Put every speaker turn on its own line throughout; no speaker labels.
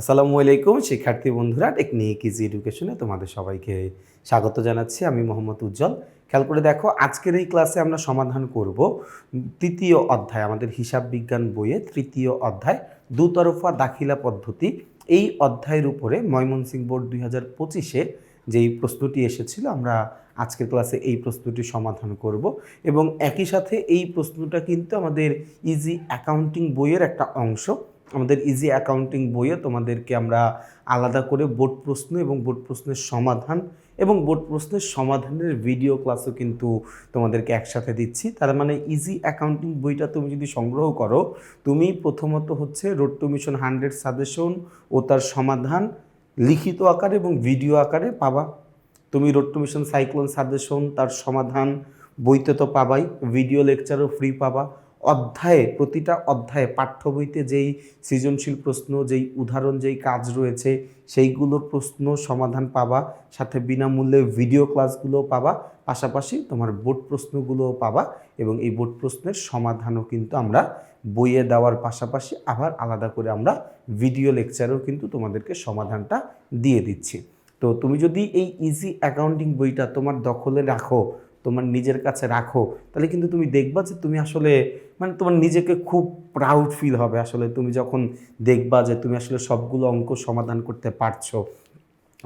আসসালামু আলাইকুম, শিক্ষার্থী বন্ধুরা টেকনিক ইজি এডুকেশনে তোমাদের সবাইকে স্বাগত জানাচ্ছি। আমি মোহাম্মদ উজ্জ্বল। খেয়াল করে দেখো, আজকের এই ক্লাসে আমরা সমাধান করব তৃতীয় অধ্যায়, আমাদের হিসাব বিজ্ঞান বইয়ে তৃতীয় অধ্যায়, দুতরফা দাখিলা পদ্ধতি। এই অধ্যায়ের উপরে ময়মনসিংহ বোর্ড দুই হাজার পঁচিশে যেই প্রশ্নটি এসেছিল, আমরা আজকের ক্লাসে এই প্রশ্নটি সমাধান করব। এবং একই সাথে এই প্রশ্নটা কিন্তু আমাদের ইজি অ্যাকাউন্টিং বইয়ের একটা অংশ। আমাদের ইজি অ্যাকাউন্টিং বইয়ে তোমাদেরকে আমরা আলাদা করে বোর্ড প্রশ্ন এবং বোর্ড প্রশ্নের সমাধান এবং বোর্ড প্রশ্নের সমাধানের ভিডিও ক্লাসও কিন্তু তোমাদেরকে একসাথে দিচ্ছি। তার মানে ইজি অ্যাকাউন্টিং বইটা তুমি যদি সংগ্রহ করো, তুমি প্রথমত হচ্ছে road to mission hundred suggestion ও তার সমাধান লিখিত আকারে এবং ভিডিও আকারে পাবা। তুমি road to mission cyclone suggestion তার সমাধান বইতে তো পাবাই ভিডিও লেকচারও ফ্রি পাবা। অধ্যায়ে, প্রতিটা অধ্যায়ে পাঠ্য বইতে যেই সৃজনশীল প্রশ্ন, যেই উদাহরণ, যেই কাজ রয়েছে সেইগুলোর প্রশ্ন সমাধান পাবা, সাথে বিনামূল্যে ভিডিও ক্লাসগুলো পাবা, পাশাপাশি তোমার বোর্ড প্রশ্নগুলোও পাবা এবং এই বোর্ড প্রশ্নের সমাধানও কিন্তু আমরা বইয়ে দেওয়ার পাশাপাশি আবার আলাদা করে আমরা ভিডিও লেকচারেও কিন্তু তোমাদেরকে সমাধানটা দিয়ে দিচ্ছি। তো তুমি যদি এই ইজি অ্যাকাউন্টিং বইটা তোমার দখলে রাখো তোমার নিজের কাছে রাখো, তাহলে কিন্তু তুমি দেখবা যে তুমি আসলে মানে তোমার নিজেকে খুব প্রাউড ফিল হবে আসলে। তুমি যখন দেখবা যে তুমি আসলে সবগুলো অঙ্ক সমাধান করতে পারছ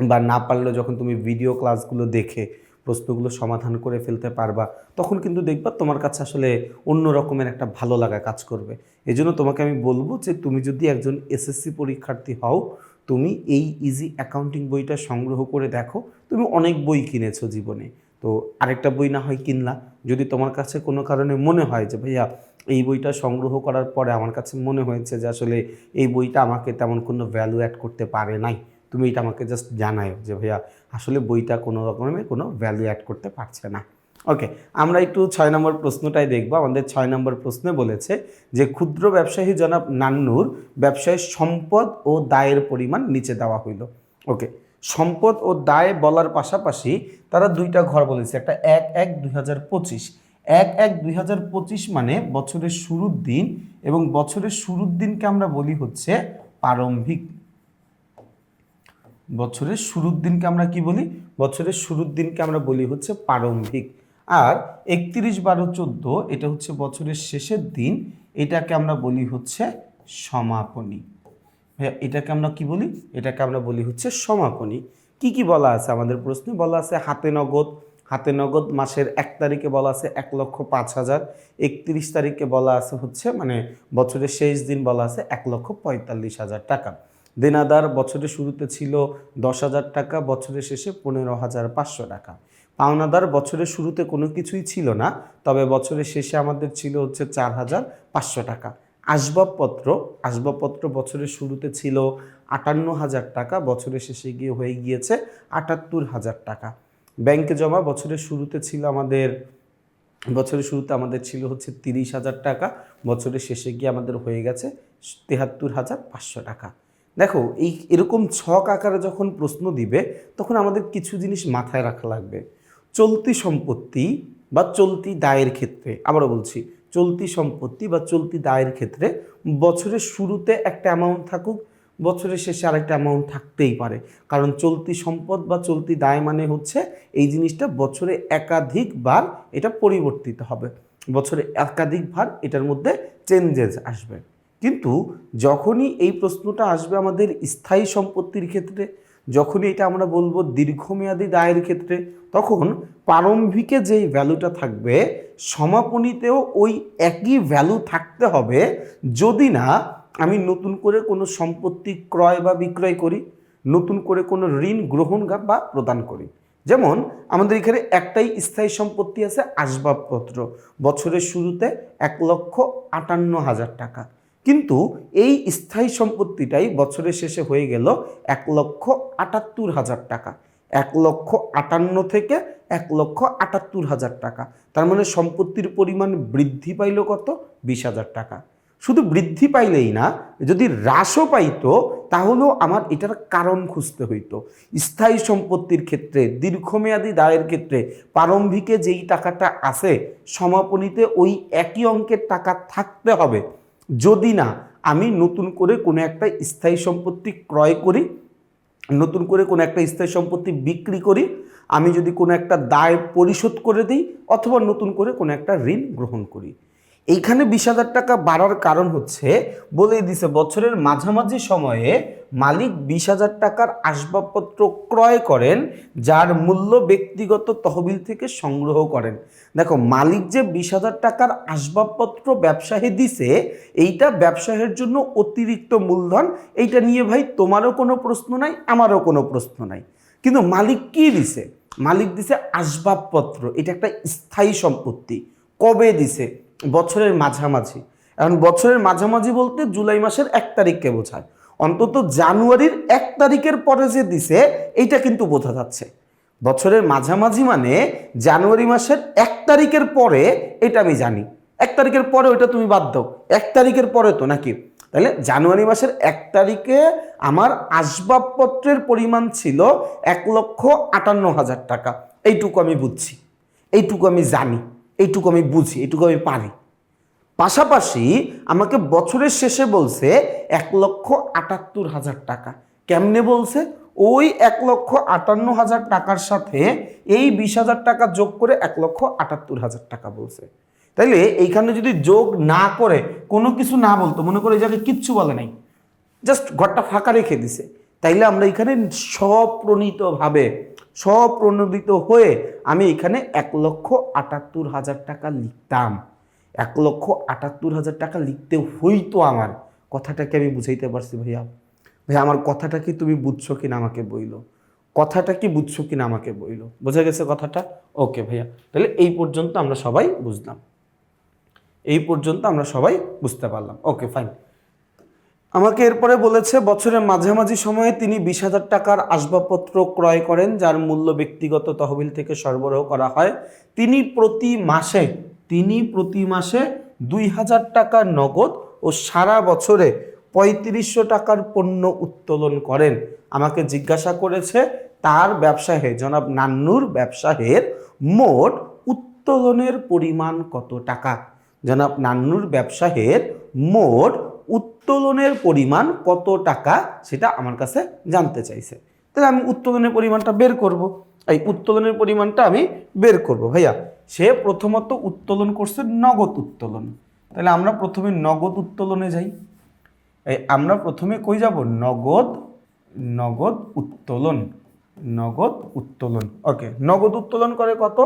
বা না পারলেও যখন তুমি ভিডিও ক্লাসগুলো দেখে প্রশ্নগুলো সমাধান করে ফেলতে পারবা, তখন কিন্তু দেখবা তোমার কাছে আসলে অন্য রকমের একটা ভালো লাগা কাজ করবে। এই জন্য তোমাকে আমি বলব যে তুমি যদি একজন এসএসসি পরীক্ষার্থী হও, তুমি এই ইজি অ্যাকাউন্টিং বইটা সংগ্রহ করে দেখো, তুমি অনেক বই কিনেছো জীবনে। তো আরেকটা বই না হয় কিনলা যদি তোমার কাছে কোনো কারণে মনে হয় যে, ভাইয়া, এই বইটা সংগ্রহ করার পরে আমার কাছে মনে হয়েছে যে, আসলে এই বইটা আমাকে তেমন কোনো ভ্যালু অ্যাড করতে পারে নাই। তুমি এটা আমাকে জাস্ট জানায় যে, ভাইয়া, আসলে বইটা কোনো রকমের কোনো ভ্যালু অ্যাড করতে পারছে না। ওকে আমরা একটু ছয় নম্বর প্রশ্নটাই দেখব। আমাদের ছয় নম্বর প্রশ্নে বলেছে যে, ক্ষুদ্র ব্যবসায়ী জনাব নান্নুর ব্যবসায়ের সম্পদ ও দায়ের পরিমাণ নিচে দেওয়া হইল। ওকে সম্পদ ও দায় বলার পাশাপাশি তারা দুইটা ঘর বলেছে, একটা এক এক দুই হাজার পঁচিশ। এক এক দুই হাজার পঁচিশ মানে বছরের শুরুর দিন এবং বছরের শুরুর দিনকে আমরা বলি হচ্ছে প্রারম্ভিক। বছরের শুরুর দিনকে আমরা কি বলি? বছরের শুরুর দিনকে আমরা বলি হচ্ছে প্রারম্ভিক। আর একত্রিশ বারো চোদ্দ, এটা হচ্ছে বছরের শেষের দিন, এটাকে আমরা বলি হচ্ছে সমাপনী। এটাকে আমরা কি বলি? এটাকে আমরা বলি হচ্ছে সমাপনী। কি কি বলা আছে আমাদের প্রশ্নে? বলা আছে হাতে নগদ হাতে নগদ মাসের এক তারিখে বলা আছে এক লক্ষ পাঁচ হাজার। একত্রিশ তারিখে বলা আছে হচ্ছে মানে বছরের শেষ দিন বলা আছে এক লক্ষ পঁয়তাল্লিশ হাজার টাকা। দেনাদার বছরের শুরুতে ছিল দশ হাজার টাকা, বছরের শেষে পনেরো হাজার পাঁচশো টাকা। পাওনাদার বছরের শুরুতে কোনো কিছুই ছিল না, তবে বছরের শেষে আমাদের ছিল হচ্ছে চার হাজার পাঁচশো টাকা। আসবাবপত্র আসবাবপত্র বছরের শুরুতে ছিল আটান্ন হাজার টাকা, বছরের শেষে গিয়ে হয়ে গিয়েছে আটাত্তর হাজার টাকা। ব্যাংকে জমা বছরের শুরুতে ছিল আমাদের, বছরের শুরুতে আমাদের ছিল হচ্ছে তিরিশ হাজার টাকা, বছরের শেষে গিয়ে আমাদের হয়ে গেছে তেহাত্তর হাজার পাঁচশো টাকা। দেখো, এই এরকম ছক আকারে যখন প্রশ্ন দিবে, তখন আমাদের কিছু জিনিস মাথায় রাখা লাগবে। চলতি সম্পত্তি বা চলতি দায়ের ক্ষেত্রে, আবারও বলছি চলতি সম্পত্তি বা চলতি দায়ের ক্ষেত্রে বছরের শুরুতে একটা অ্যামাউন্ট থাকুক, বছরের শেষে আরেকটা অ্যামাউন্ট থাকতেই পারে। কারণ চলতি সম্পদ বা চলতি দায় মানে হচ্ছে এই জিনিসটা বছরে একাধিকবার এটা পরিবর্তিত হবে। বছরে একাধিকবার এটার মধ্যে চেঞ্জেস আসবে। কিন্তু যখনই এই প্রশ্নটা আসবে আমাদের স্থায়ী সম্পত্তির ক্ষেত্রে, যখনই এটা আমরা বলব দীর্ঘমেয়াদী দায়ের ক্ষেত্রে, তখন প্রারম্ভিকে যেই ভ্যালুটা থাকবে সমাপনীতেও ওই একই ভ্যালু থাকতে হবে, যদি না, আমি নতুন করে কোনো সম্পত্তি ক্রয় বা বিক্রয় করি, নতুন করে কোনো ঋণ গ্রহণ বা প্রদান করি। যেমন, আমাদের এখানে একটাই স্থায়ী সম্পত্তি আছে আসবাবপত্র। বছরের শুরুতে এক লক্ষ আটান্ন হাজার টাকা। কিন্তু এই স্থায়ী সম্পত্তিটাই বছরের শেষে হয়ে গেল এক লক্ষ আটাত্তর হাজার টাকা। এক লক্ষ আটান্ন থেকে এক লক্ষ আটাত্তর হাজার টাকা। তার মানে সম্পত্তির পরিমাণ বৃদ্ধি পাইল কত? বিশ হাজার টাকা। শুধু বৃদ্ধি পাইলেই না, যদি হ্রাসও পাইতো, তাহলেও আমার এটার কারণ খুঁজতে হইতো। স্থায়ী সম্পত্তির ক্ষেত্রে, দীর্ঘমেয়াদী দায়ের ক্ষেত্রে, প্রারম্ভিকে যেই টাকাটা আছে, সমাপনীতে ওই একই অঙ্কের টাকা থাকতে হবে। যদি না, আমি নতুন করে কোনো একটা স্থায়ী সম্পত্তি ক্রয় করি নতুন করে কোনো একটা স্থায়ী সম্পত্তি বিক্রি করি, আমি যদি কোনো একটা দায় পরিশোধ করে দিই, অথবা নতুন করে কোনো একটা ঋণ গ্রহণ করি। এইখানে বিশ হাজার টাকা বাড়ার কারণ হচ্ছে, বলেই দিছে, বছরের মাঝামাঝি সময়ে মালিক বিশ হাজার টাকার আসবাবপত্র ক্রয় করেন, যার মূল্য ব্যক্তিগত তহবিল থেকে সংগ্রহ করেন। দেখো, মালিক যে বিশ হাজার টাকার আসবাবপত্র ব্যবসায়ী দিছে, এইটা ব্যবসায়ের জন্য অতিরিক্ত মূলধন, এইটা নিয়ে ভাই তোমারও কোনো প্রশ্ন নাই, আমারও কোনো প্রশ্ন নাই। কিন্তু মালিক কি দিছে? মালিক দিছে আসবাবপত্র, এটা একটা স্থায়ী সম্পত্তি। কবে দিছে? বছরের মাঝামাঝি। এখন বছরের মাঝামাঝি বলতে জুলাই মাসের এক তারিখকে বোঝায়। অন্তত জানুয়ারির এক তারিখের পরে যে দিছে, এইটা কিন্তু বোঝা যাচ্ছে। বছরের মাঝামাঝি মানে জানুয়ারি মাসের এক তারিখের পরে, এটা আমি জানি। এক তারিখের পরে ওইটা তুমি বাদ দাও। এক তারিখের পরে তো নাকি? তাহলে জানুয়ারি মাসের এক তারিখে আমার আসবাবপত্রের পরিমাণ ছিল এক লক্ষ আটান্ন হাজার টাকা। এইটুকু আমি বুঝছি। এইটুকু আমি জানি। এইটুকু আমি বুঝি, এইটুকু আমি পারি। পাশাপাশি আমাকে বছরের শেষে বলছে এক লক্ষ আটাত্তর হাজার টাকা। কেমনে বলছে? ওই এক লক্ষ আটান্ন হাজার টাকার সাথে এই বিশ হাজার টাকা যোগ করে এক লক্ষ আটাত্তর হাজার টাকা বলছে। তাইলে এইখানে যদি যোগ না করে, কোনো কিছু না বলতো, মনে করে এই কিচ্ছু বলে নাই। জাস্ট ঘরটা ফাঁকা রেখে দিছে। তাইলে আমরা এখানে স্বপ্রণীতভাবে স্বপ্রণোদিত হয়ে আমি এখানে এক লক্ষ আটাত্তর হাজার টাকা লিখতাম। এক লক্ষ আটাত্তর হাজার টাকা লিখতে হইতো আমার। কথাটাকে আমি বুঝাইতে পারছি ভাইয়া? ভাইয়া, আমার কথাটা কি তুমি বুঝছ কিনা আমাকে বইলো? কথাটা কি বুঝছ কিনা আমাকে বইলো? বোঝা গেছে কথাটা? ওকে ভাইয়া, তাহলে এই পর্যন্ত আমরা সবাই বুঝলাম। এই পর্যন্ত আমরা সবাই বুঝতে পারলাম। Okay, fine. আমাকে এরপরে বলেছে, বছরের মাঝামাঝি সময়ে তিনি বিশ হাজার টাকার আসবাবপত্র ক্রয় করেন, যার মূল্য ব্যক্তিগত তহবিল থেকে সরবরাহ করা হয়। তিনি প্রতি মাসে, তিনি প্রতি মাসে দুই হাজার টাকার নগদ ও সারা বছরে পঁয়ত্রিশশো টাকার পণ্য উত্তোলন করেন। আমাকে জিজ্ঞাসা করেছে, তার ব্যবসায়ে জনাব নান্নুর ব্যবসায়ের মোট উত্তোলনের পরিমাণ কত টাকা? জনাব নান্নুর ব্যবসায়ের মোট উত্তোলনের পরিমাণ কত টাকা সেটা আমার কাছে জানতে চাইছে। তাহলে আমি উত্তোলনের পরিমাণটা বের করব। এই উত্তোলনের পরিমাণটা আমি বের করব। ভাইয়া, সে প্রথমত উত্তোলন করছে নগদ উত্তোলন। তাহলে আমরা প্রথমে নগদ উত্তোলনে যাই। এই আমরা প্রথমে কই যাব? নগদ নগদ উত্তোলন নগদ উত্তোলন। ওকে, নগদ উত্তোলন করে কত?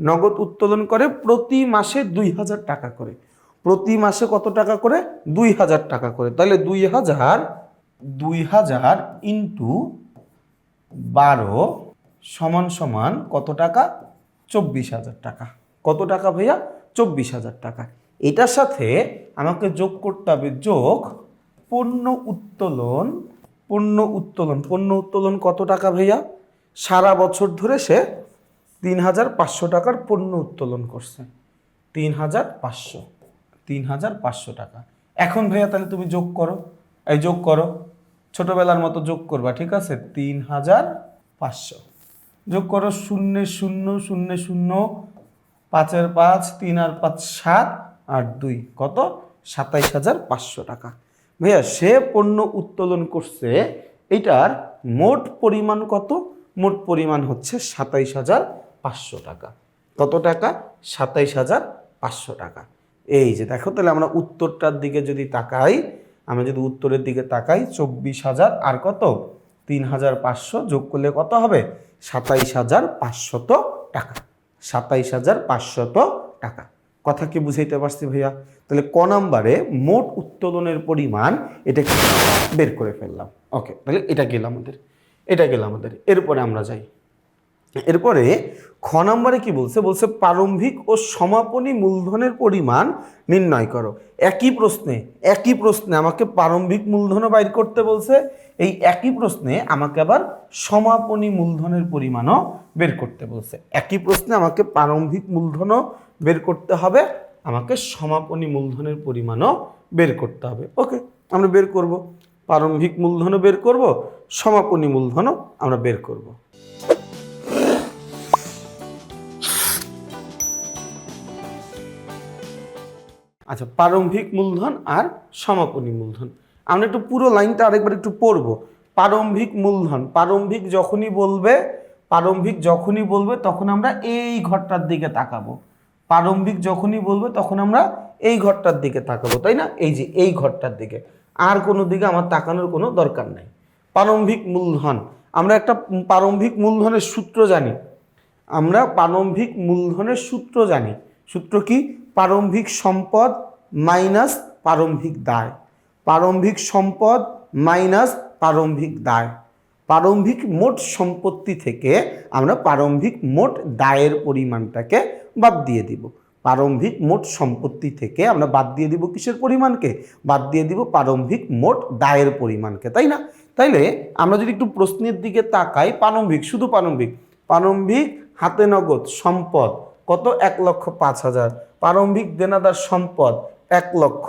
নগদ উত্তোলন করে প্রতি মাসে দুই হাজার টাকা করে। প্রতি মাসে কত টাকা করে? দুই হাজার টাকা করে। তাহলে দুই হাজার দুই হাজার ইন্টু বারো সমান সমান কত টাকা? চব্বিশ হাজার টাকা। কত টাকা ভাইয়া? চব্বিশ হাজার টাকা। এটার সাথে আমাকে যোগ করতে হবে যোগ পণ্য উত্তোলন পণ্য উত্তোলন। পণ্য উত্তোলন কত টাকা ভাইয়া? সারা বছর ধরে সে তিন হাজার পাঁচশো টাকার পণ্য উত্তোলন করছে। তিন হাজার পাঁচশো। তিন হাজার পাঁচশো টাকা। এখন ভাইয়া তাহলে তুমি যোগ করো। এই যোগ করো। ছোটবেলার মতো যোগ করবা, ঠিক আছে? তিন হাজার পাঁচশো। যোগ করো শূন্য শূন্য শূন্য শূন্য, পাঁচের পাঁচ তিন আর পাঁচ, সাত আর দুই। কত? সাতাইশ হাজার পাঁচশো টাকা। ভাইয়া, সে পণ্য উত্তোলন করছে, এটার মোট পরিমাণ কত? মোট পরিমাণ হচ্ছে সাতাইশ হাজার পাঁচশো টাকা। কত টাকা? সাতাইশ হাজার পাঁচশো টাকা। এই যে দেখো, তাহলে আমরা উত্তরটার দিকে যদি তাকাই, আমরা যদি উত্তরের দিকে তাকাই, চব্বিশ হাজার আর কত? তিন হাজার পাঁচশো যোগ করলে কত হবে? সাতাইশ হাজার পাঁচশত টাকা। সাতাইশ হাজার পাঁচশত টাকা। কথা কি বুঝাইতে পারছি ভাইয়া? তাহলে ক নাম্বারে মোট উত্তোলনের পরিমাণ এটা বের করে ফেললাম। ওকে, তাহলে এটা গেল আমাদের, এটা গেল আমাদের। এরপরে আমরা যাই। এরপরে খ নম্বরে কি বলছে? বলছে প্রারম্ভিক ও সমাপনী মূলধনের পরিমাণ নির্ণয় করো। একই প্রশ্নে একই প্রশ্নে আমাকে প্রারম্ভিক মূলধনও বাইর করতে বলছে, এই একই প্রশ্নে আমাকে আবার সমাপনী মূলধনের পরিমাণও বের করতে বলছে। একই প্রশ্নে আমাকে প্রারম্ভিক মূলধনও বের করতে হবে, আমাকে সমাপনী মূলধনের পরিমাণও বের করতে হবে। ওকে, আমরা বের করব। প্রারম্ভিক মূলধনও বের করব, সমাপনী মূলধনও আমরা বের করব। আচ্ছা প্রারম্ভিক মূলধন আর সমাপনী মূলধন। আমরা একটু পুরো লাইনটা আরেকবার একটু পড়ব। প্রারম্ভিক মূলধন, প্রারম্ভিক যখনই বলবে, প্রারম্ভিক যখনই বলবে, তখন আমরা এই ঘরটার দিকে তাকাবো। প্রারম্ভিক যখনই বলবে, তখন আমরা এই ঘরটার দিকে তাকাবো, তাই না? এই যে এই ঘরটার দিকে। আর কোনো দিকে আমার তাকানোর কোনো দরকার নাই। প্রারম্ভিক মূলধন, আমরা একটা প্রারম্ভিক মূলধনের সূত্র জানি। আমরা প্রারম্ভিক মূলধনের সূত্র জানি। সূত্র কি? প্রারম্ভিক সম্পদ মাইনাস প্রারম্ভিক দায়। প্রারম্ভিক সম্পদ মাইনাস প্রারম্ভিক দায়। প্রারম্ভিক মোট সম্পত্তি থেকে আমরা প্রারম্ভিক মোট দায়ের পরিমাণটাকে বাদ দিয়ে দিব। প্রারম্ভিক মোট সম্পত্তি থেকে আমরা বাদ দিয়ে দিব কিসের পরিমাণকে? বাদ দিয়ে দিব প্রারম্ভিক মোট দায়ের পরিমাণকে, তাই না? তাইলে আমরা যদি একটু প্রশ্নের দিকে তাকাই, প্রারম্ভিক, শুধু প্রারম্ভিক। প্রারম্ভিক হাতে নগদ সম্পদ কত? এক লক্ষ পাঁচ হাজার। প্রারম্ভিক দেনাদার সম্পদ এক লক্ষ।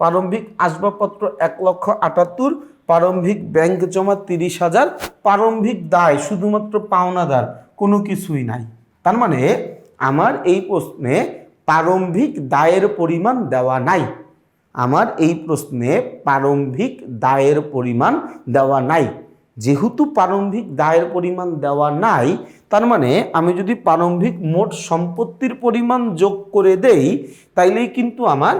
প্রারম্ভিক আসবাবপত্র এক লক্ষ আটাত্তর। প্রারম্ভিক ব্যাংক জমা তিরিশ হাজার। প্রারম্ভিক দায় শুধুমাত্র পাওনাদার, কোনো কিছুই নাই। তার মানে আমার এই প্রশ্নে প্রারম্ভিক দায়ের পরিমাণ দেওয়া নাই। আমার এই প্রশ্নে প্রারম্ভিক দায়ের পরিমাণ দেওয়া নাই। যেহেতু প্রারম্ভিক দায়ের পরিমাণ দেওয়া নাই, তার মানে আমি যদি প্রারম্ভিক মোট সম্পত্তির পরিমাণ যোগ করে দেই, তাইলেই কিন্তু আমার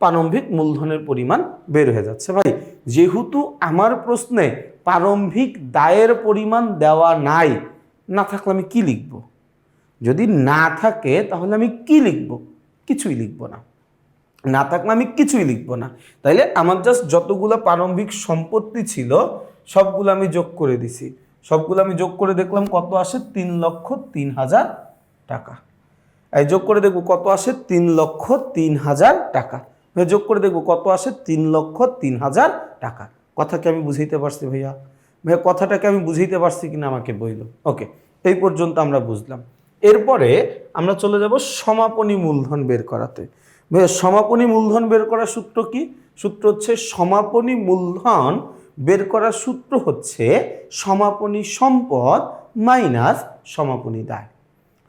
প্রারম্ভিক মূলধনের পরিমাণ বের হয়ে যাচ্ছে। ভাই, যেহেতু আমার প্রশ্নে প্রারম্ভিক দায়ের পরিমাণ দেওয়া নাই, না থাকলে আমি কি লিখব? যদি না থাকে, তাহলে আমি কি লিখব? কিছুই লিখব না। না থাকলে আমি কিছুই লিখব না। তাইলে আমার জাস্ট যতগুলো প্রারম্ভিক সম্পত্তি ছিল সবগুলো আমি যোগ করে দিছি। সবগুলো আমি যোগ করে দেখলাম কত আসে? তিন লক্ষ তিন হাজার টাকা। এই যোগ করে দেখব কত আসে? তিন লক্ষ তিন হাজার টাকা। যোগ করে দেখব কত আসে? তিন লক্ষ তিন হাজার টাকা। কথাকে আমি বুঝাইতে পারছি ভাইয়া? ভাইয়া, কথাটাকে আমি বুঝাইতে পারছি কিনা আমাকে বইল। ওকে, এই পর্যন্ত আমরা বুঝলাম। এরপরে আমরা চলে যাব সমাপনী মূলধন বের করাতে। ভাইয়া, সমাপনী মূলধন বের করার সূত্র কি? সূত্র হচ্ছে সমাপনী মূলধন বের করার সূত্র হচ্ছে সমাপনী সম্পদ মাইনাস সমাপনী দায়।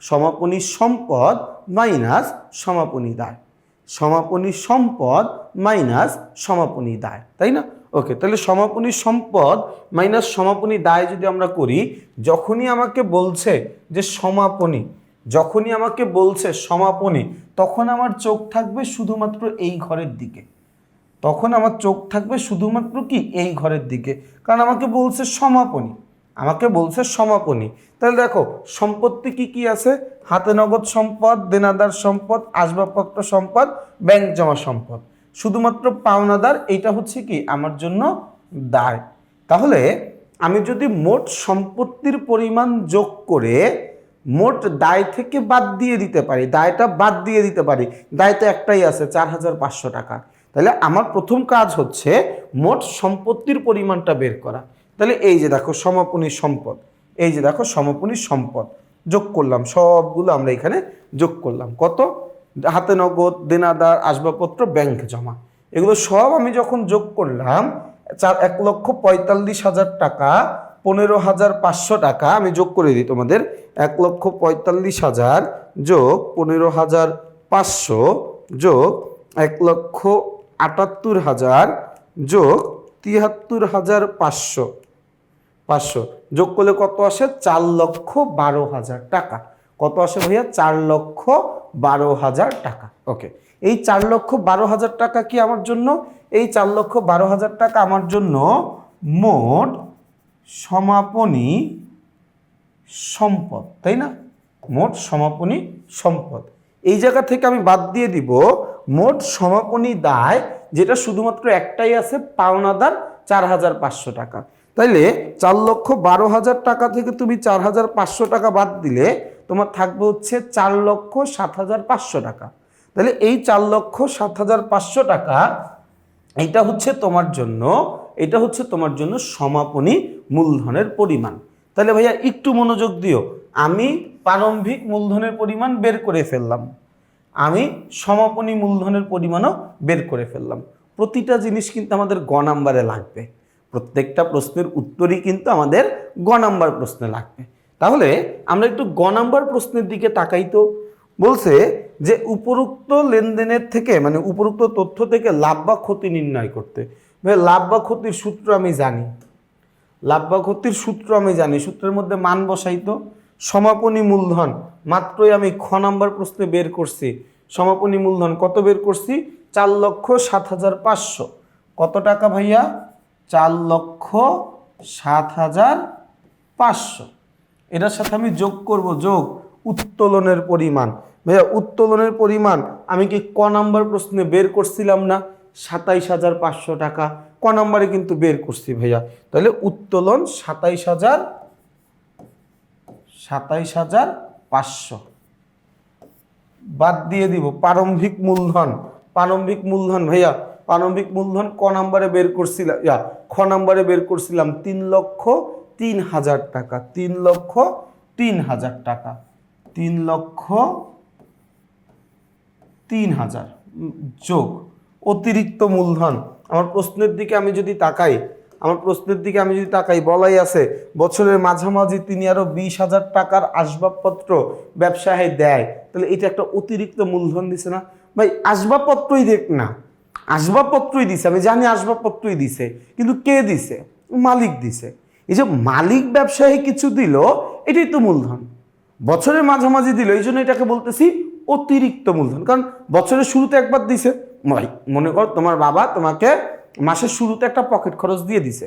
সমাপনী সম্পদ মাইনাস সমাপনী দায়। সমাপনী সম্পদ মাইনাস সমাপনী দায়, তাই না? ওকে, তাহলে সমাপনী সম্পদ মাইনাস সমাপনী দায় যদি আমরা করি, যখনই আমাকে বলছে যে সমাপনী, যখনই আমাকে বলছে সমাপনী, তখন আমার চোখ থাকবে শুধুমাত্র এই ঘরের দিকে। তখন আমার চোখ থাকবে শুধুমাত্র কি এই ঘরের দিকে। কারণ আমাকে বলছে সমাপনী। আমাকে বলছে সমাপনী। তাহলে দেখো, সম্পত্তি কি কি আছে? হাতে নগদ সম্পদ, দেনাদার সম্পদ, আসবাবপত্র সম্পদ ব্যাংক জমা সম্পদ। শুধুমাত্র পাওনাদার এটা হচ্ছে কি? আমার জন্য দায়। তাহলে আমি যদি মোট সম্পত্তির পরিমাণ যোগ করে মোট দায় থেকে বাদ দিয়ে দিতে পারি, দায়টা বাদ দিয়ে দিতে পারি দায় তো একটাই আছে, চার হাজার পাঁচশো টাকা। তাহলে আমার প্রথম কাজ হচ্ছে মোট সম্পত্তির পরিমাণটা বের করা। তাহলে এই যে দেখো সমাপনী সম্পদ, এই যে দেখো সমাপনী সম্পদ, যোগ করলাম, সবগুলো আমরা এখানে যোগ করলাম। কত? হাতে নগদ, দেনাদার, আসবাবপত্র ব্যাংক জমা। এগুলো সব আমি যখন যোগ করলাম, চার এক লক্ষ পঁয়তাল্লিশ হাজার টাকা, পনেরো হাজার পাঁচশো টাকা আমি যোগ করে দিই তোমাদের। এক লক্ষ পঁয়তাল্লিশ হাজার যোগ পনেরো হাজার পাঁচশো যোগ এক লক্ষ আটাত্তর হাজার যোগ তিয়াত্তর হাজার পাঁচশো। পাঁচশো। যোগ করলে কত আসে? চার লক্ষ বারো হাজার টাকা। কত আসে ভাইয়া? চার লক্ষ বারো হাজার টাকা। ওকে। এই চার লক্ষ বারো হাজার টাকা কি আমার জন্য? এই চার লক্ষ বারো হাজার টাকা আমার জন্য মোট সমাপনী সম্পদ, তাই না? মোট সমাপনী সম্পদ। এই জায়গা থেকে আমি বাদ দিয়ে দিব মোট সমাপনী দায় যেটা শুধুমাত্র একটাই আছে, পাওনাদার চার হাজার পাঁচশো টাকা। তাইলে চার লক্ষ বারো হাজার টাকা থেকে তুমি চার হাজার পাঁচশো টাকা বাদ দিলে তোমার থাকবে হচ্ছে চার লক্ষ সাত হাজার পাঁচশো টাকা। তাহলে এই চার লক্ষ সাত হাজার পাঁচশো টাকা, এটা হচ্ছে তোমার জন্য, এটা হচ্ছে তোমার জন্য সমাপনী মূলধনের পরিমাণ। তাহলে ভাইয়া একটু মনোযোগ দিও, আমি প্রারম্ভিক মূলধনের পরিমাণ বের করে ফেললাম। আমি সমাপনী মূলধনের পরিমাণও বের করে ফেললাম। প্রতিটা জিনিস কিন্তু আমাদের গ নাম্বারে লাগবে। প্রত্যেকটা প্রশ্নের উত্তরই কিন্তু আমাদের গ নাম্বার প্রশ্নে লাগবে। তাহলে আমরা একটু গ নাম্বার প্রশ্নের দিকে তাকাই তো। বলছে যে উপরোক্ত লেনদেনের থেকে মানে উপরোক্ত তথ্য থেকে লাভ বা ক্ষতি নির্ণয় করতে। লাভ বা ক্ষতির সূত্র আমি জানি। লাভ বা ক্ষতির সূত্র আমি জানি। সূত্রের মধ্যে মান বসাইতো সমাপনী মূলধন, মাত্রই আমি খ নাম্বার প্রশ্নে বের করছি। সমাপনী মূলধন কত বের করছি? চার লক্ষ সাত হাজার পাঁচশো। কত টাকা ভাইয়া? চার লক্ষ সাত হাজার পাঁচশো। এটার সাথে আমি যোগ করব, যোগ, উত্তোলনের পরিমাণ। ভাইয়া, উত্তোলনের পরিমাণ আমি কি ক নাম্বার প্রশ্নে বের করছিলাম না? সাতাইশ হাজার পাঁচশো টাকা। ক নাম্বারে কিন্তু বের করছি ভাইয়া। তাহলে উত্তোলন সাতাইশ হাজার সাতাইশ হাজার পাঁচশো। বাদ দিয়ে দিব প্রারম্ভিক মূলধন। প্রারম্ভিক মূলধন, ভাইয়া, প্রারম্ভিক মূলধন ক নাম্বারে বের করছিলাম ইয়া, খ নাম্বারে বের করছিলাম তিন লক্ষ তিন হাজার টাকা। তিন লক্ষ তিন হাজার টাকা। তিন লক্ষ তিন হাজার। যোগ। অতিরিক্ত মূলধন। আমার প্রশ্নের দিকে আমি যদি তাকাই আমার প্রশ্নের দিকে আমি যদি তাকাই, বলাই আছে, বছরের মাঝামাঝি তিনি আরও বিশ হাজার টাকার আসবাবপত্র ব্যবসায় দেয়। তাহলে এটা একটা অতিরিক্ত মূলধন দিছে না? ভাই, আসবাবপত্রই দেখ না। আসবাবপত্রই দিছে, আমি জানি আসবাবপত্রই দিছে, কিন্তু কে দিছে? মালিক দিছে। এই যে মালিক ব্যবসায়ী কিছু দিল, এটাই তো মূলধন। বছরের মাঝামাঝি দিল, এই জন্য এটাকে বলতেছি অতিরিক্ত মূলধন। কারণ বছরের শুরুতে একবার দিছে। মনে কর তোমার বাবা তোমাকে মাসের শুরুতে একটা পকেট খরচ দিয়ে দিছে।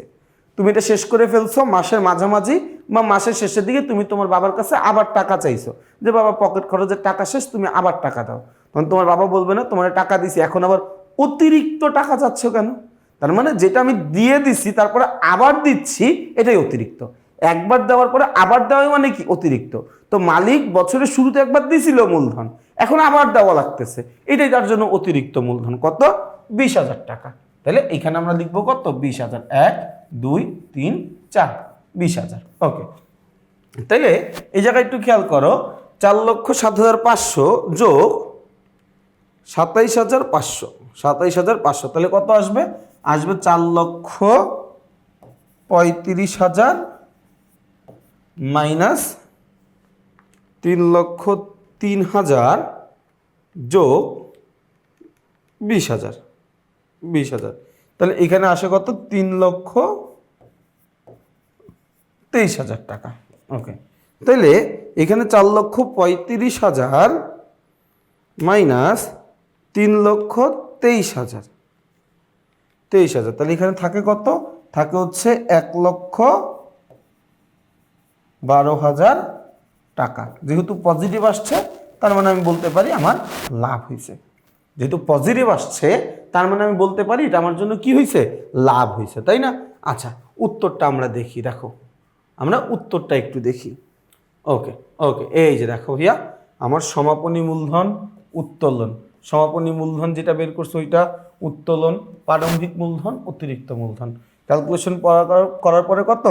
তুমি এটা শেষ করে ফেলছো মাসের মাঝামাঝি বা মাসের শেষের দিকে তুমি তোমার বাবার কাছে আবার টাকা চাইছো। যে বাবা পকেট খরচের টাকা শেষ, তুমি আবার টাকা দাও। তখন তোমার বাবা বলবে না, তোমার টাকা দিছি, এখন আবার অতিরিক্ত টাকা চাচ্ছ কেন? তার মানে যেটা আমি দিয়ে দিচ্ছি তারপরে আবার দিচ্ছি, এটাই অতিরিক্ত। একবার দেওয়ার পরে আবার দেওয়া মানে কি? অতিরিক্ত। তো মালিক বছরের শুরুতে একবার দিছিল মূলধন, এখন আবার দেওয়া লাগতেছে। এটাই তার জন্য অতিরিক্ত মূলধন। কত? বিশ হাজার টাকা। তাহলে এখানে আমরা লিখব কত? বিশ হাজার। এক, দুই, তিন, চার। বিশ হাজার। ওকে। তাইলে এই জায়গায় একটু খেয়াল করো, চার লক্ষ সাত হাজার পাঁচশো যোগ সাতাইশ হাজার পাঁচশো। সাতাইশ হাজার পাঁচশো। তাহলে কত আসবে? আসবে চার লক্ষ পঁয়ত্রিশ হাজার মাইনাস তিন লক্ষ তিন হাজার যোগ বিশ হাজার। বিশ হাজার। তাহলে এখানে আসে কত? তিন লক্ষ তেইশ হাজার টাকা। ওকে তাহলে এখানে চার লক্ষ পঁয়ত্রিশ হাজার মাইনাস তিন লক্ষ তেইশ হাজার। তেইশ হাজার, তাহলে এখানে থাকে কত? থাকে হচ্ছে এক লক্ষ বারো হাজার টাকা। যেহেতু পজিটিভ আসছে, তার মানে আমি বলতে পারি আমার লাভ হয়েছে। যেহেতু পজিটিভ আসছে, তার মানে আমি বলতে পারি এটা আমার জন্য কি হয়েছে লাভ হয়েছে তাই না? আচ্ছা উত্তরটা আমরা দেখি, দেখো। আমরা উত্তরটা একটু দেখি। ওকে ওকে এই যে দেখো ভাইয়া, আমার সমাপনী মূলধন উত্তোলন। সমাপনী মূলধন যেটা বের করছে ওইটা উত্তোলন, প্রারম্ভিক মূলধন, অতিরিক্ত মূলধন। ক্যালকুলেশন করার পরে কত?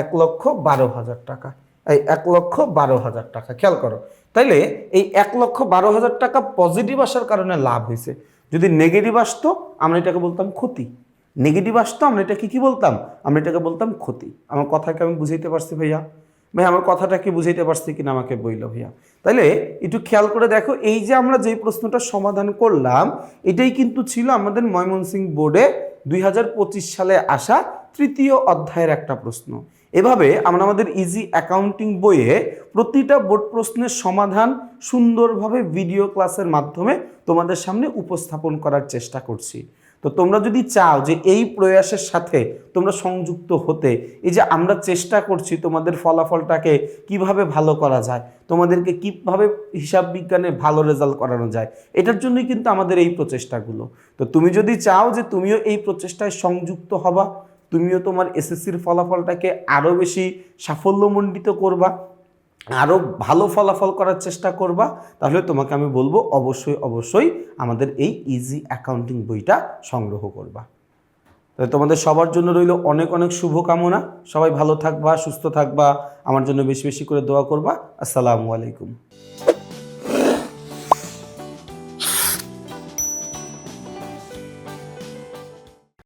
এক লক্ষ বারো হাজার টাকা। এই এক লক্ষ বারো হাজার টাকা। খেয়াল করো। তাইলে এই এক লক্ষ বারো হাজার টাকা পজিটিভ আসার কারণে লাভ হয়েছে। যদি নেগেটিভ আসতো, আমরা এটাকে বলতাম ক্ষতি। নেগেটিভ আসতো, আমরা এটাকে কি বলতাম? আমরা এটাকে বলতাম ক্ষতি। আমার কথাকে আমি বুঝাইতে পারছি ভাইয়া? ভাই আমার কথাটা কি বুঝাইতে পারছি কিনা আমাকে বইল ভাইয়া? তাইলে একটু খেয়াল করে দেখো, এই যে আমরা যেই প্রশ্নটা সমাধান করলাম, এটাই কিন্তু ছিল আমাদের ময়মনসিংহ বোর্ডে দুই হাজার পঁচিশ সালে আসা তৃতীয় অধ্যায়ের একটা প্রশ্ন। এভাবে আমরা আমাদের ইজি অ্যাকাউন্টিং বইয়ে প্রতিটা বোর্ড প্রশ্নের সমাধান সুন্দরভাবে ভিডিও ক্লাসের মাধ্যমে তোমাদের সামনে উপস্থাপন করার চেষ্টা করছি। তো তোমরা যদি চাও যে এই প্রয়াসের সাথে তোমরা সংযুক্ত হতে, এই যে আমরা চেষ্টা করছি তোমাদের ফলাফলটাকে কীভাবে ভালো করা যায়, তোমাদেরকে কীভাবে হিসাব বিজ্ঞানে ভালো রেজাল্ট করানো যায়, এটার জন্যই কিন্তু আমাদের এই প্রচেষ্টাগুলো। তো তুমি যদি চাও যে তুমিও এই প্রচেষ্টায় সংযুক্ত হবা তুমিও তোমার এসএসসির ফলাফলটাকে আরও বেশি সাফল্যমণ্ডিত করবা আরও ভালো ফলাফল করার চেষ্টা করবা, তাহলে তোমাকে আমি বলব অবশ্যই অবশ্যই আমাদের এই ইজি অ্যাকাউন্টিং বইটা সংগ্রহ করবা। তাহলে তোমাদের সবার জন্য রইল অনেক অনেক শুভকামনা। সবাই ভালো থাকবা, সুস্থ থাকবা, আমার জন্য বেশি বেশি করে দোয়া করবা। আসসালামু আলাইকুম।